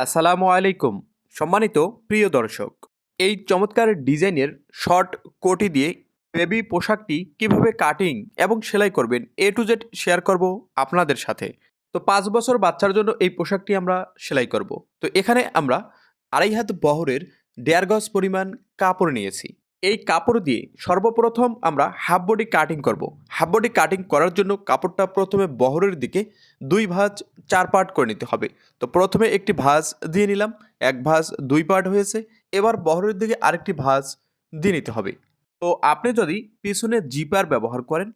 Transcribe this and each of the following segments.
আসসালামু আলাইকুম, সম্মানিত প্রিয় দর্শক। এই চমৎকার ডিজাইনের শর্ট কোটি দিয়ে বেবি পোশাকটি কীভাবে কাটিং এবং সেলাই করবেন এ টু জেড শেয়ার করব আপনাদের সাথে। তো পাঁচ বছর বাচ্চার জন্য এই পোশাকটি আমরা সেলাই করব। তো এখানে আমরা আড়াই হাত বহরের দেড় গজ পরিমাণ কাপড় নিয়েছি। এই কাপড় দিয়ে সর্বপ্রথম আমরা হাফ বডি কাটিং করব। হাফ বডি কাটিং করার জন্য কাপড়টা প্রথমে বহরের দিকে দুই ভাঁজ, চার পার্ট করে নিতে হবে। তো প্রথমে একটি ভাঁজ দিয়ে নিলাম, এক ভাঁজ দুই পার্ট হয়েছে। এবার বহরের দিকে আরেকটি ভাঁজ দিয়ে নিতে হবে। তো আপনি যদি পিছনে জিপার ব্যবহার করেন,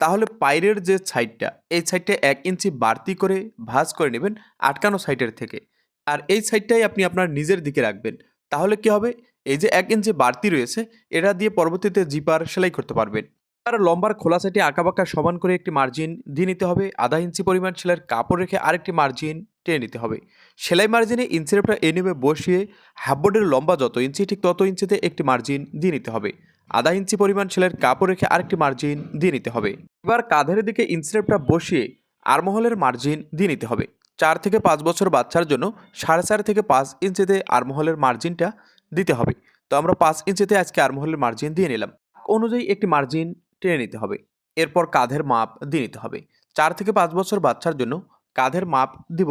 তাহলে পাইরের যে সাইডটা এই সাইডটা এক ইঞ্চি বাড়তি করে ভাঁজ করে নেবেন আটকানো সাইডের থেকে। আর এই সাইডটাই আপনি আপনার নিজের দিকে রাখবেন। তাহলে কি হবে? এই যে এক ইঞ্চি বাড়তি রয়েছে, এটা দিয়ে পরবর্তীতে জিপার সেলাই করতে পারবেন। আর লম্বার খোলা সাইডে আঁকাবাঁকা সমান করে একটি মার্জিন দিয়ে নিতে হবে। আধা ইঞ্চি পরিমাণ সেলাইয়ের কাপড় রেখে আরেকটি মার্জিন টেনে নিতে হবে। সেলাই মার্জিনে ইঞ্চিরেপটা এনিমে বসিয়ে হাফবোর্ডের লম্বা যত ইঞ্চি ঠিক তত ইঞ্চিতে একটি মার্জিন দিয়ে নিতে হবে। আধা ইঞ্চি পরিমাণ সেলাইয়ের কাপড় রেখে আরেকটি মার্জিন দিয়ে নিতে হবে। এবার কাঁধের দিকে ইঞ্চিরেপটা বসিয়ে আরমহলের মার্জিন দিয়ে নিতে হবে। চার থেকে পাঁচ বছর বাচ্চার জন্য সাড়ে চার থেকে পাঁচ ইঞ্চিতে আরমহলের মার্জিনটা দিতে হবে। তো আমরা পাঁচ ইঞ্চিতে আজকে আরমহলের মার্জিন দিয়ে নিলাম। অনুযায়ী একটি মার্জিন টেনে নিতে হবে। এরপর কাঁধের মাপ দিয়ে নিতে হবে। চার থেকে পাঁচ বছর বাচ্চার জন্য কাঁধের মাপ দিব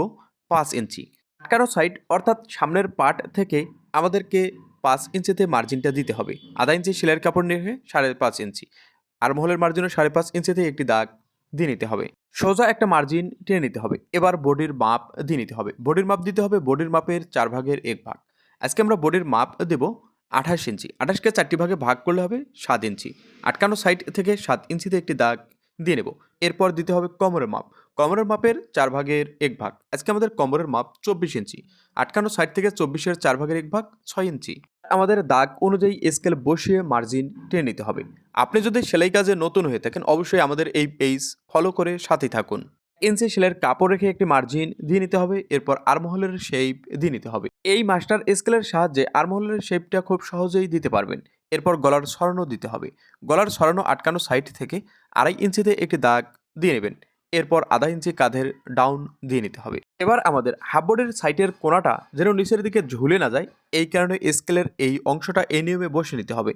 পাঁচ ইঞ্চি। আটকানো সাইড অর্থাৎ সামনের পার্ট থেকে আমাদেরকে পাঁচ ইঞ্চিতে মার্জিনটা দিতে হবে। আধা ইঞ্চি সেলাইয়ের কাপড় নিয়ে সাড়ে পাঁচ ইঞ্চি। আর মহলের মার্জিনও সাড়ে পাঁচ ইঞ্চিতে একটি দাগ দিয়ে নিতে হবে। সোজা একটা মার্জিন টেনে নিতে হবে। এবার বডির মাপ দিয়ে নিতে হবে। বডির মাপ দিতে হবে বডির মাপের চার ভাগের এক ভাগ। আজকে আমরা বডির মাপ দেব আঠাশ ইঞ্চি আঠাশকে চারটি ভাগে ভাগ করলে হবে সাত ইঞ্চি আটকানো সাইড থেকে সাত ইঞ্চিতে একটি দাগ দিয়ে নেব। এরপর দিতে হবে কোমরের মাপ। কোমরের মাপের চার ভাগের এক ভাগ। আজকে আমাদের কোমরের মাপ চব্বিশ ইঞ্চি আটকানো সাইড থেকে চব্বিশের চার ভাগের এক ভাগ ছয় ইঞ্চি আমাদের দাগ অনুযায়ী স্কেল বসিয়ে মার্জিন টেনে নিতে হবে। আপনি যদি সেলাই কাজে নতুন হয়ে থাকেন, অবশ্যই আমাদের এই পেজ ফলো করে সাথে থাকুন। ইঞ্চি সেলের কাপড় রেখে একটি মার্জিন দিয়ে নিতে হবে, এরপর আরমহলের শেপ দিয়ে নিতে হবে। এই মাস্টার স্কেলের সাহায্যে আরমহলের শেপটা খুব সহজেই দিতে পারবেন। এরপর গলার সরানো দিতে হবে। গলার সরানো আটকানো সাইড থেকে আড়াই ইঞ্চিতে একটি দাগ দিয়ে নেবেন। এরপর আধা ইঞ্চি কাঁধের ডাউন দিয়ে নিতে হবে। এবার আমাদের হাফবোর্ডের সাইটের কোনাটা যেন নিচের দিকে ঝুলে না যায়, এই কারণে স্কেলের এই অংশটা এই নিয়মে বসে নিতে হবে।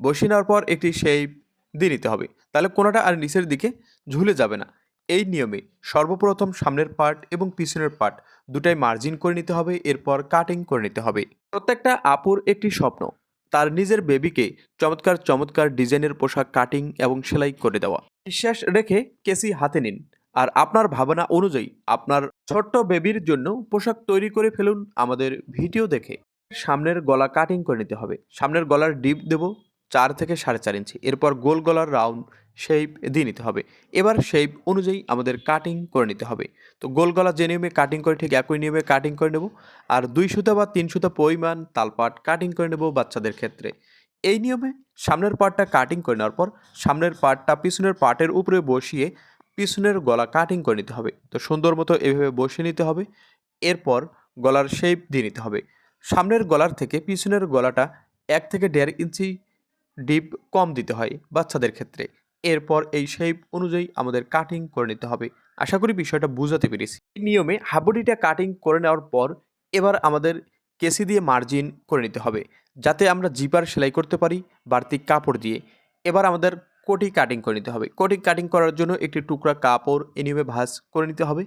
বসিয়ে নেওয়ার পর একটি শেপ দিয়ে নিতে হবে। তাহলে কোনাটা আর নিচের দিকে ঝুলে যাবে না। এই নিয়মে সর্বপ্রথম সামনের পার্ট এবং পিছনের পার্ট দুটাই মার্জিন করে নিতে হবে, এরপর কাটিং করে নিতে হবে। প্রত্যেকটা আপুর একটি স্বপ্ন, তার নিজের বেবিকে চমৎকার চমৎকার ডিজাইনের পোশাক কাটিং এবং সেলাই করে দেওয়া। বিশ্বাস রেখে কেসি হাতে নিন। আর আপনার ভাবনা অনুযায়ী আপনার ছোট্ট বেবির জন্য পোশাক তৈরি করে ফেলুন আমাদের ভিডিও দেখে। সামনের গলা কাটিং করে নিতে হবে। সামনের গলার ডিপ দেব চার থেকে সাড়ে চার ইঞ্চি। এরপর গোল গলার রাউন্ড শেপ দিয়ে নিতে হবে। এবার শেপ অনুযায়ী আমাদের কাটিং করে নিতে হবে। তো গোল গলা যে নিয়মে কাটিং করে ঠিক একই নিয়মে কাটিং করে নেব আর দুই সুতা বা তিন সুতা পরিমাণ তালপাট কাটিং করে নেব বাচ্চাদের ক্ষেত্রে। এই নিয়মে সামনের পার্টটা কাটিং করে নেওয়ার পর সামনের পার্টটা পিছনের পার্টের উপরে বসিয়ে পিছনের গলা কাটিং করে নিতে হবে। তো সুন্দর মতো এভাবে বসিয়ে নিতে হবে। এরপর গলার শেপ দিয়ে নিতে হবে। সামনের গলার থেকে পিছনের গলাটা এক থেকে দেড় ইঞ্চি ডিপ কম দিতে হয় বাচ্চাদের ক্ষেত্রে। এরপর এই শেপ অনুযায়ী আমাদের কাটিং করে নিতে হবে। আশা করি বিষয়টা বুঝাতে পেরেছি। এই নিয়মে হাবুডিটা কাটিং করে নেওয়ার পর এবার আমাদের কেসি দিয়ে মার্জিন করে নিতে হবে। যাতে আমরা জিপার সেলাই করতে পারি, বাড়তি কাপড় দিয়ে। এবার আমাদের কোটি কাটিং করে নিতে হবে। কোটি কাটিং করার জন্য একটি টুকরা কাপড় এনিমে ভাঁজ করে নিতে হবে।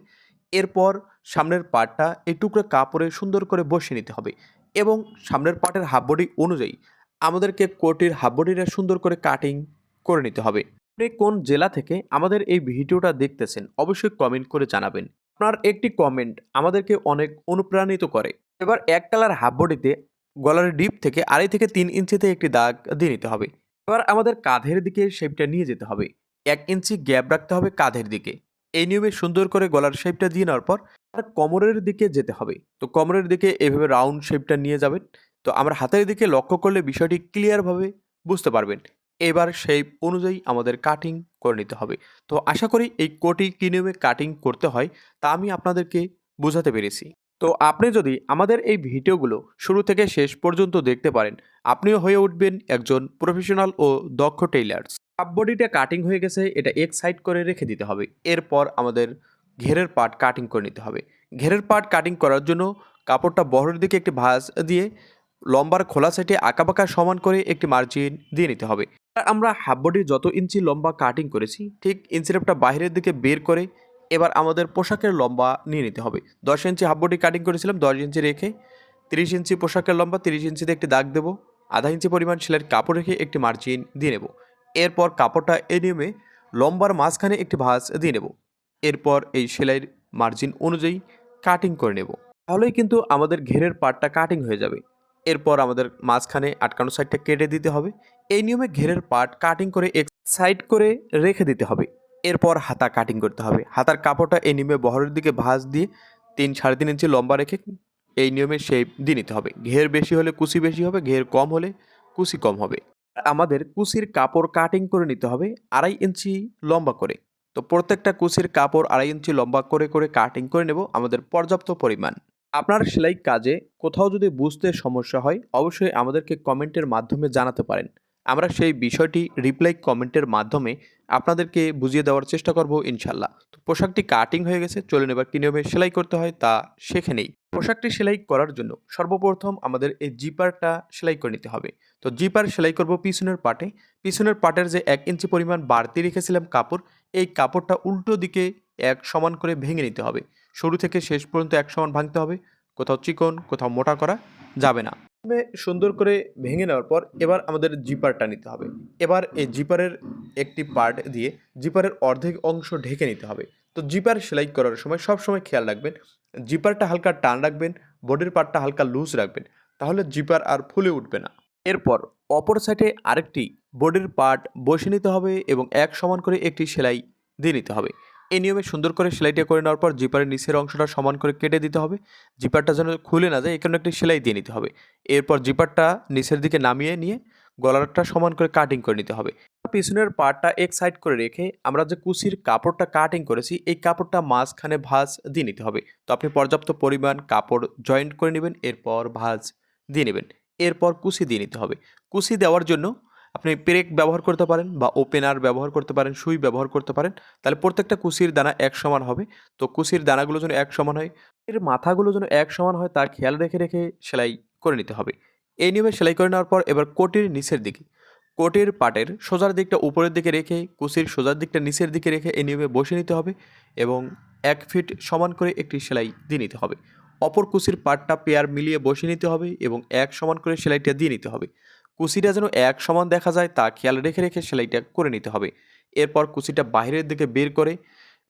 এরপর সামনের পাটটা এই টুকরা কাপড়ে সুন্দর করে বসিয়ে নিতে হবে এবং সামনের পাটের হাফ বডি অনুযায়ী আমাদেরকে কোটির হাফ বডিটা সুন্দর করে কাটিং করে নিতে হবে। আপনি কোন জেলা থেকে আমাদের এই ভিডিওটা দেখতেছেন অবশ্যই কমেন্ট করে জানাবেন। আপনার একটি কমেন্ট আমাদেরকে অনেক অনুপ্রাণিত করে। এবার এক কালার হাফ বডিতে গলার ডিপ থেকে আড়াই থেকে তিন ইঞ্চিতে একটি দাগ দিয়ে নিতে হবে। এবার আমাদের কাঁধের দিকে শেপটা নিয়ে যেতে হবে। এক ইঞ্চি গ্যাপ রাখতে হবে কাঁধের দিকে। এই নিয়মে সুন্দর করে গলার শেপটা দিয়ে নেওয়ার পর আর কোমরের দিকে যেতে হবে। তো কোমরের দিকে এভাবে রাউন্ড শেপটা নিয়ে যাবেন। তো আমরা হাতের দিকে লক্ষ্য করলে বিষয়টি ক্লিয়ারভাবে বুঝতে পারবেন। এবার শেপ অনুযায়ী আমাদের কাটিং করে নিতে হবে। তো আশা করি এই কোটি কী নিয়মে কাটিং করতে হয় তা আমি আপনাদেরকে বোঝাতে পেরেছি। তো আপনি যদি আমাদের এই ভিডিওগুলো শুরু থেকে শেষ পর্যন্ত দেখতে পারেন, আপনিও হয়ে উঠবেন একজন প্রফেশনাল ও দক্ষ টেইলার্স হাফ বডিটা কাটিং হয়ে গেছে, এটা এক সাইড করে রেখে দিতে হবে। এরপর আমাদের ঘেরের পার্ট কাটিং করে নিতে হবে। ঘেরের পার্ট কাটিং করার জন্য কাপড়টা বহরের দিকে একটি ভাঁজ দিয়ে লম্বার খোলা সাইডে আঁকাবাঁকা সমান করে একটি মার্জিন দিয়ে নিতে হবে। আমরা হাফ বডির যত ইঞ্চি লম্বা কাটিং করেছি, ঠিক ইঞ্চিরেপটা বাইরের দিকে বের করে এবার আমাদের পোশাকের লম্বা নিয়ে নিতে হবে। দশ ইঞ্চি হাফ বডি কাটিং করেছিলাম, দশ ইঞ্চি রেখে তিরিশ ইঞ্চি পোশাকের লম্বা, তিরিশ ইঞ্চিতে একটি দাগ দেবো, আধা ইঞ্চি পরিমাণ সেলাইয়ের কাপড় রেখে একটি মার্জিন দিয়ে নেব। এরপর কাপড়টা এই নিয়মে লম্বার মাঝখানে একটি ভাঁজ দিয়ে নেব। এরপর এই সেলাইয়ের মার্জিন অনুযায়ী কাটিং করে নেব। তাহলেই কিন্তু আমাদের ঘেরের পাটটা কাটিং হয়ে যাবে। এরপর আমাদের মাঝখানে আটকানো সাইডটা কেটে দিতে হবে। এই নিয়মে ঘেরের পাট কাটিং করে এক সাইড করে রেখে দিতে হবে। এরপর হাতা কাটিং করতে হবে। হাতার কাপড়টা এই নিয়মে বহরের দিকে ভাঁজ দিয়ে তিন সাড়ে তিন ইঞ্চি লম্বা রেখে এই নিয়মে শেপ দিয়ে নিতে হবে। ঘের বেশি হলে কুচি বেশি হবে, ঘের কম হলে কুচি কম হবে। আমাদের কুচির কাপড় কাটিং করে নিতে হবে আড়াই ইঞ্চি লম্বা করে। তো প্রত্যেকটা কুচির কাপড় আড়াই ইঞ্চি লম্বা করে করে কাটিং করে নেব আমাদের পর্যাপ্ত পরিমাণ। আপনার সেলাই কাজে কোথাও যদি বুঝতে সমস্যা হয়, অবশ্যই আমাদেরকে কমেন্টের মাধ্যমে জানাতে পারেন। আমরা সেই বিষয়টি রিপ্লাই কমেন্টের মাধ্যমে আপনাদেরকে বুঝিয়ে দেওয়ার চেষ্টা করব ইনশাল্লাহ। তো পোশাকটি কাটিং হয়ে গেছে, চলুন এবার কী নিয়মে সেলাই করতে হয় তা শেখে নেই পোশাকটি সেলাই করার জন্য সর্বপ্রথম আমাদের এই জিপারটা সেলাই করে নিতে হবে। তো জিপার সেলাই করব পিছনের পাটে। পিছনের পাটের যে এক ইঞ্চি পরিমাণ বাড়তি রেখেছিলাম কাপড়, এই কাপড়টা উল্টো দিকে এক সমান করে ভেঙে নিতে হবে। শুরু থেকে শেষ পর্যন্ত এক সমান ভাঙতে হবে। কোথাও চিকন, কোথাও মোটা করা যাবে না। সুন্দর করে ভেঙে নেওয়ার পর এবার আমাদের জিপারটা নিতে হবে। এবার এই জিপারের একটি পার্ট দিয়ে জিপারের অর্ধেক অংশ ঢেকে নিতে হবে। তো জিপার সেলাই করার সময় সব সময় খেয়াল রাখবেন, জিপারটা হালকা টান রাখবেন, বডির পার্টটা হালকা লুজ রাখবেন, তাহলে জিপার আর ফুলে উঠবে না। এরপর অপর সাইডে আরেকটি বডির পার্ট বসে নিতে হবে এবং এক সমান করে একটি সেলাই দিয়ে নিতে হবে। এই নিয়মে সুন্দর করে সেলাইটা করে নেওয়ার পর জিপারের নিচের অংশটা সমান করে কেটে দিতে হবে। জিপারটা যেন খুলে না যায়, এখানে একটি সেলাই দিয়ে নিতে হবে। এরপর জিপারটা নিচের দিকে নামিয়ে নিয়ে গলারটা সমান করে কাটিং করে নিতে হবে। পিছনের পার্টটা এক সাইড করে রেখে আমরা যে কুচির কাপড়টা কাটিং করেছি, এই কাপড়টা মাঝখানে ভাঁজ দিয়ে নিতে হবে। তো আপনি পর্যাপ্ত পরিমাণ কাপড় জয়েন্ট করে নেবেন, এরপর ভাঁজ দিয়ে নেবেন। এরপর কুচি দিয়ে নিতে হবে। কুচি দেওয়ার জন্য আপনি পেরেক ব্যবহার করতে পারেন বা ওপেনার ব্যবহার করতে পারেন, সুই ব্যবহার করতে পারেন, তাহলে প্রত্যেকটা কুচির দানা এক সমান হবে। তো কুচির দানাগুলো যেন এক সমান হয়, এর মাথাগুলো যেন এক সমান হয়, তার খেয়াল রেখে রেখে সেলাই করে নিতে হবে। এই নিয়মে সেলাই করে নেওয়ার পর এবার কোটির নিচের দিকে, কোটের পাটের সোজার দিকটা উপরের দিকে রেখে কুচির সোজার দিকটা নিচের দিকে রেখে এই নিয়মে বসে নিতে হবে এবং এক ফিট সমান করে একটি সেলাই দিয়ে নিতে হবে। অপর কুচির পাটটা পেয়ার মিলিয়ে বসে নিতে হবে এবং এক সমান করে সেলাইটা দিয়ে নিতে হবে। কুচিটা যেন এক সমান দেখা যায় তা খেয়াল রেখে রেখে সেলাইটা করে নিতে হবে। এরপর কুচিটা বাইরের দিকে বের করে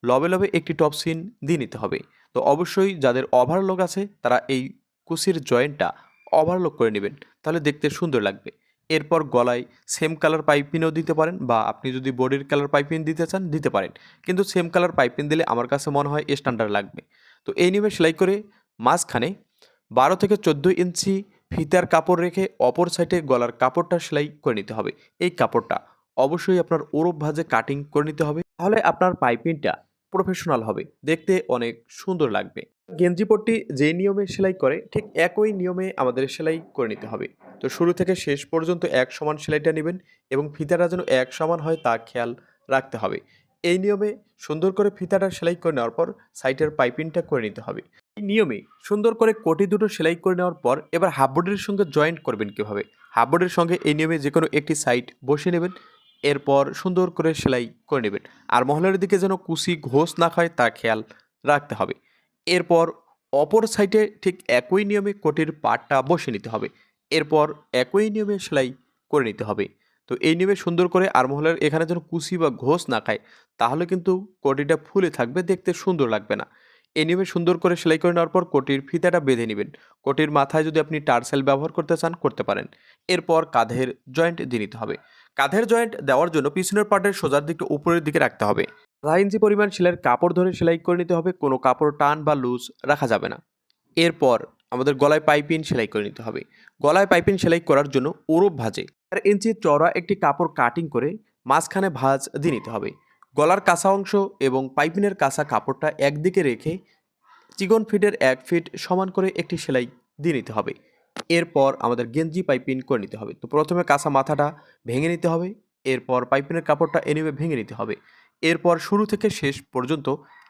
লবে লবে একটি টপ সিন দিয়ে নিতে হবে। তো অবশ্যই যাদের ওভারলক আছে, তারা এই কুচির জয়েন্টটা ওভারলক করে নেবেন। তাহলে দেখতে সুন্দর লাগবে। এরপর গলায় সেম কালার পাইপিনও দিতে পারেন বা আপনি যদি বডির কালার পাইপিন দিতে চান, দিতে পারেন। কিন্তু সেম কালার পাইপিন দিলে আমার কাছে মনে হয় স্ট্যান্ডার্ড লাগবে। তো এই নিয়মে সেলাই করে মাঝখানে বারো থেকে চোদ্দ ইঞ্চি ফিতার কাপড় রেখে অপর সাইডে গলার কাপড়টা সেলাই করে নিতে হবে। এই কাপড়টা অবশ্যই আপনার ওরব ভাজে কাটিং করে নিতে হবে, তাহলে আপনার পাইপিংটা প্রফেশনাল হবে, দেখতে অনেক সুন্দর লাগবে। গেঞ্জি পট্টি যে নিয়মে সেলাই করে, ঠিক একই নিয়মে আমাদের সেলাই করে নিতে হবে। তো শুরু থেকে শেষ পর্যন্ত এক সমান সেলাইটা নেবেন এবং ফিতাটা যেন এক সমান হয় তা খেয়াল রাখতে হবে। এই নিয়মে সুন্দর করে ফিতাটা সেলাই করে নেওয়ার পর সাইটের পাইপিংটা করে নিতে হবে। নিয়মে সুন্দর করে কোটি দুটো সেলাই করে নেওয়ার পর এবার হাফ বডির সঙ্গে জয়েন্ট করবেন কীভাবে? হাফ বডির সঙ্গে এই নিয়মে যে কোনো একটি সাইড বসিয়ে নেবেন, এরপর সুন্দর করে সেলাই করে নেবেন। আর মহলের দিকে যেন কুচি ঘোষ না খায় তা খেয়াল রাখতে হবে। এরপর অপর সাইডে ঠিক একই নিয়মে কোটির পাটটা বসে নিতে হবে। এরপর একই নিয়মে সেলাই করে নিতে হবে। তো এই নিয়মে সুন্দর করে আরমহলের এখানে যেন কুচি বা ঘোষ না খায়, তাহলে কিন্তু কোটিটা ফুলে থাকবে, দেখতে সুন্দর লাগবে না। এই নিয়মে সুন্দর করে সেলাই করে নেওয়ার পর কোটির ফিতাটা বেঁধে নেবেন। কোটির মাথায় যদি আপনি টার্সেল ব্যবহার করতে চান, করতে পারেন। এরপর কাঁধের জয়েন্ট দিয়ে নিতে হবে। কাঁধের জয়েন্ট দেওয়ার জন্য পিছনের পার্টের সোজার দিকটা উপরের দিকে রাখতে হবে। আধা ইঞ্চি পরিমাণ সেলাইয়ের কাপড় ধরে সেলাই করে নিতে হবে। কোনো কাপড় টান বা লুজ রাখা যাবে না। এরপর আমাদের গলায় পাইপিন সেলাই করে নিতে হবে। গলায় পাইপিন সেলাই করার জন্য ওরব ভাজে। চার ইঞ্চি চড়া একটি কাপড় কাটিং করে মাঝখানে ভাজ দিয়ে নিতে হবে। গলার কাঁচা অংশ এবং পাইপিনের কাঁচা কাপড়টা একদিকে রেখে চিকন ফিটের এক ফিট সমান করে একটি সেলাই দিয়ে নিতে হবে। এরপর আমাদের গেঞ্জি পাইপিন করে নিতে হবে। তো প্রথমে কাঁচা মাথাটা ভেঙে নিতে হবে। এরপর পাইপিনের কাপড়টা এনিমে ভেঙে নিতে হবে। এরপর শুরু থেকে শেষ পর্যন্ত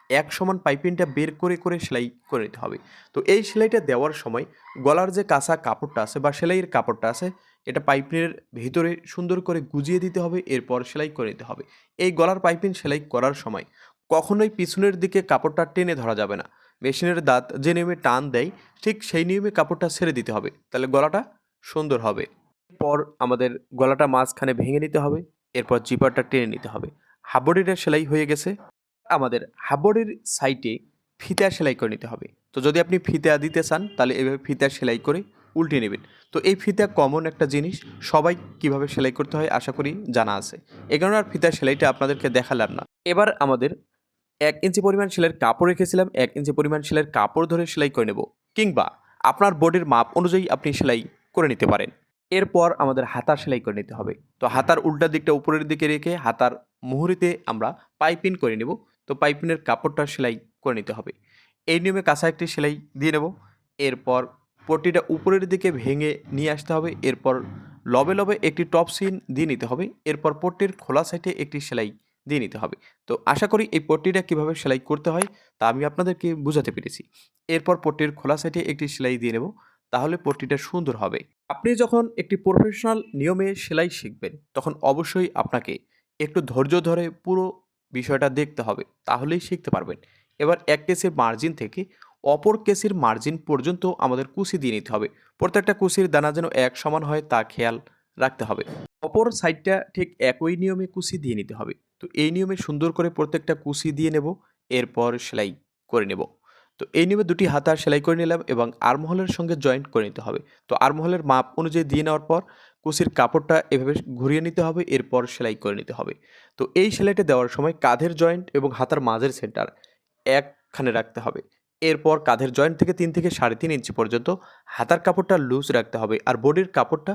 এক সমান পাইপিনটা বের করে করে সেলাই করে নিতে হবে। তো এই সেলাইটা দেওয়ার সময় গলার যে কাঁচা কাপড়টা আছে বা সেলাইয়ের কাপড়টা আছে এটা পাইপিনের ভিতরে সুন্দর করে গুজিয়ে দিতে হবে, এরপর সেলাই করে নিতে হবে। এই গলার পাইপিন সেলাই করার সময় কখনোই পিছনের দিকে কাপড়টা টেনে ধরা যাবে না। মেশিনের দাঁত যে নিয়মে টান দেয়, ঠিক সেই নিয়মে কাপড়টা ছেড়ে দিতে হবে। তাহলে গলাটা সুন্দর হবে। এরপর আমাদের গলাটা মাঝখানে ভেঙে নিতে হবে, এরপর জিপারটা টেনে নিতে হবে। হাবড়িটা সেলাই হয়ে গেছে। আমাদের হাবড়ির সাইটে ফিতা সেলাই করে নিতে হবে। তো যদি আপনি ফিতা দিতে চান, তাহলে এভাবে ফিতা সেলাই করে উল্টে নেবেন। তো এই ফিতা কমন একটা জিনিস, সবাই কীভাবে সেলাই করতে হয় আশা করি জানা আছে। এ কারণে আর ফিতা সেলাইটা আপনাদেরকে দেখালাম না। এবার আমাদের এক ইঞ্চি পরিমাণ সেলাইয়ের কাপড় রেখেছিলাম, এক ইঞ্চি পরিমাণ সেলাইয়ের কাপড় ধরে সেলাই করে নেব। কিংবা আপনার বোর্ডের মাপ অনুযায়ী আপনি সেলাই করে নিতে পারেন। এরপর আমাদের হাতার সেলাই করে নিতে হবে। তো হাতার উল্টা দিকটা উপরের দিকে রেখে হাতার মুহুরিতে আমরা পাইপিন করে নেব। তো পাইপিনের কাপড়টা সেলাই করে নিতে হবে। এই নিয়মে কাঁচা একটি সেলাই দিয়ে নেব। এরপর পট্টিটা উপরের দিকে ভেঙে নিয়ে আসতে হবে। এরপর লবে লবে একটি টপ সিন দিয়ে নিতে হবে। এরপর পট্টির খোলা সাইডে একটি সেলাই দিয়ে নিতে হবে। তো আশা করি এই পট্টিটা কীভাবে সেলাই করতে হয় তা আমি আপনাদেরকে বোঝাতে পেরেছি। এরপর পট্টির খোলা সাইডে একটি সেলাই দিয়ে নেব। তাহলে পট্টিটা সুন্দর হবে। আপনি যখন একটি প্রফেশনাল নিয়মে সেলাই শিখবেন, তখন অবশ্যই আপনাকে একটু ধৈর্য ধরে পুরো বিষয়টা দেখতে হবে। তাহলেই শিখতে পারবেন। এবার এক কেসের মার্জিন থেকে অপর কেসের মার্জিন পর্যন্ত আমাদের কুচি দিয়ে নিতে হবে। প্রত্যেকটা কুচির দানা যেন এক সমান হয় তা খেয়াল রাখতে হবে। অপর সাইডটা ঠিক একই নিয়মে কুচি দিয়ে নিতে হবে। তো এই নিয়মে সুন্দর করে প্রত্যেকটা কুচি দিয়ে নেব, এরপর সেলাই করে নেব। তো এই নিয়মে দুটি হাতার সেলাই করে নিলাম এবং আরমহলের সঙ্গে জয়েন্ট করে নিতে হবে। তো আরমহলের মাপ অনুযায়ী দিয়ে নেওয়ার পর কুচির কাপড়টা এভাবে ঘুরিয়ে নিতে হবে, এরপর সেলাই করে নিতে হবে। তো এই সেলাইটা দেওয়ার সময় কাঁধের জয়েন্ট এবং হাতার মাঝের সেন্টার একখানে রাখতে হবে। এরপর কাঁধের জয়েন্ট থেকে তিন থেকে সাড়ে তিন ইঞ্চি পর্যন্ত হাতার কাপড়টা লুজ রাখতে হবে আর বডির কাপড়টা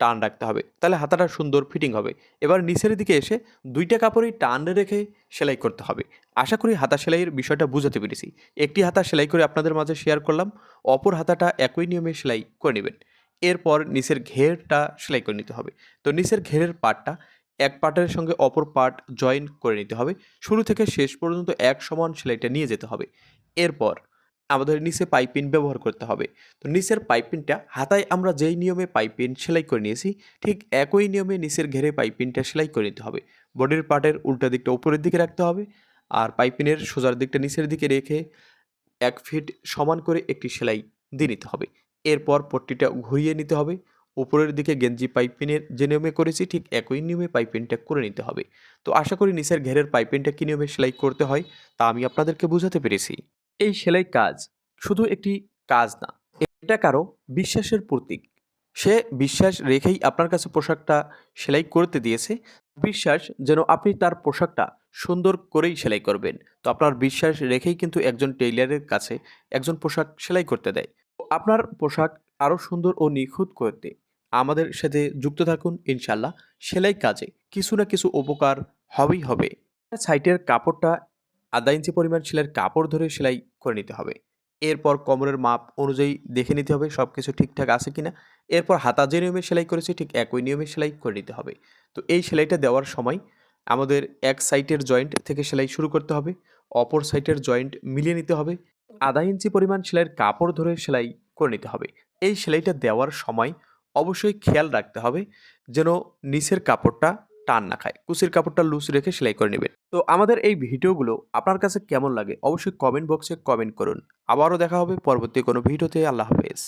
টান রাখতে হবে। তাহলে হাতাটা সুন্দর ফিটিং হবে। এবার নিচের দিকে এসে দুইটা কাপড়ই টান রেখে সেলাই করতে হবে। আশা করি হাতা সেলাইয়ের বিষয়টা বুঝাতে পেরেছি। একটি হাতা সেলাই করে আপনাদের মাঝে শেয়ার করলাম, অপর হাতাটা একই নিয়মে সেলাই করে নেবেন। এরপর নিচের ঘেরটা সেলাই করে নিতে হবে। তো নিচের ঘেরের পার্টটা এক পার্টের সঙ্গে অপর পার্ট জয়েন করে নিতে হবে। শুরু থেকে শেষ পর্যন্ত এক সমান সেলাইটা নিয়ে যেতে হবে। এরপর আমাদের নিচে পাইপিন ব্যবহার করতে হবে। তো নিচের পাইপিনটা হাতায় আমরা যেই নিয়মে পাইপিন সেলাই করে নিয়েছি, ঠিক একই নিয়মে নিচের ঘেরে পাইপিনটা সেলাই করে নিতে হবে। বডির পার্টের উল্টা দিকটা উপরের দিকে রাখতে হবে আর পাইপিনের সোজার দিকটা নিচের দিকে রেখে এক ফিট সমান করে একটি সেলাই দিয়ে নিতে হবে। এরপর পট্টিটা ঘুরিয়ে নিতে হবে। উপরের দিকে গেঞ্জি পাইপিনের যে নিয়মে করেছি, ঠিক একই নিয়মে পাইপিনটা করে নিতে হবে। তো আশা করি নিচের ঘেরের পাইপিনটা কী নিয়মে সেলাই করতে হয়, তা আমি আপনাদেরকে বোঝাতে পেরেছি। এই সেলাই কাজ শুধু একটি কাজ না, এটা কারও বিশ্বাসের প্রতীক। সে বিশ্বাস রেখেই আপনার কাছে পোশাকটা সেলাই করতে দিয়েছে। বিশ্বাস যেন আপনি তার পোশাকটা সুন্দর করেই সেলাই করবেন। তো আপনার বিশ্বাস রেখেই কিন্তু একজন টেইলারের কাছে একজন পোশাক সেলাই করতে দেয়। আপনার পোশাক আরও সুন্দর ও নিখুঁত করতে আমাদের সাথে যুক্ত থাকুন ইনশাল্লাহ সেলাই কাজে কিছু না কিছু উপকার হবেই হবে। সাইটের কাপড়টা আধা ইঞ্চি পরিমাণ সেলাইয়ের কাপড় ধরে সেলাই করে নিতে হবে। এরপর কোমরের মাপ অনুযায়ী দেখে নিতে হবে সব কিছু ঠিকঠাক আছে কি না এরপর হাতা যে নিয়মে সেলাই করেছি ঠিক একই নিয়মে সেলাই করে নিতে হবে। তো এই সেলাইটা দেওয়ার সময় আমাদের এক সাইটের জয়েন্ট থেকে সেলাই শুরু করতে হবে, অপর সাইটের জয়েন্ট মিলিয়ে নিতে হবে। আধা ইঞ্চি পরিমাণ সেলাইয়ের কাপড় ধরে সেলাই করে নিতে হবে। এই সেলাইটা দেওয়ার সময় অবশ্যই খেয়াল রাখতে হবে যেন নিচের কাপড়টা টান না খায়। কুসির কাপড়টা লুজ রেখে সেলাই করে নেবেন। তো আমাদের এই ভিডিওগুলো আপনার কাছে কেমন লাগে? অবশ্যই কমেন্ট বক্সে কমেন্ট করুন। আবারও দেখা হবে পরবর্তী কোনো ভিডিওতে। আল্লাহ হাফেজ।